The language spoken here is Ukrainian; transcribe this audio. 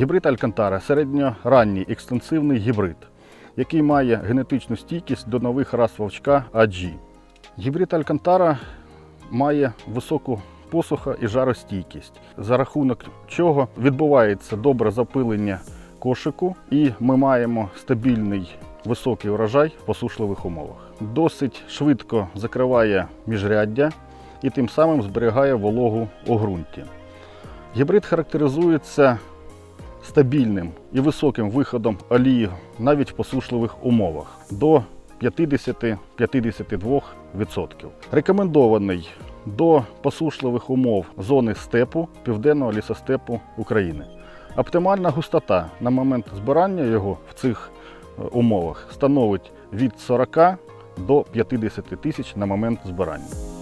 Гібрид Алькантара середньоранній екстенсивний гібрид, який має генетичну стійкість до нових рас вовчка AG. Гібрид Алькантара має високу посуха і жаростійкість, за рахунок чого відбувається добре запилення кошику, і ми маємо стабільний високий урожай в посушливих умовах. Досить швидко закриває міжряддя і тим самим зберігає вологу у ґрунті. Гібрид характеризується стабільним і високим виходом олії навіть в посушливих умовах до 50-52%. Рекомендований до посушливих умов зони степу південного лісостепу України. Оптимальна густота на момент збирання його в цих е, умовах становить від 40 до 50 тисяч на момент збирання.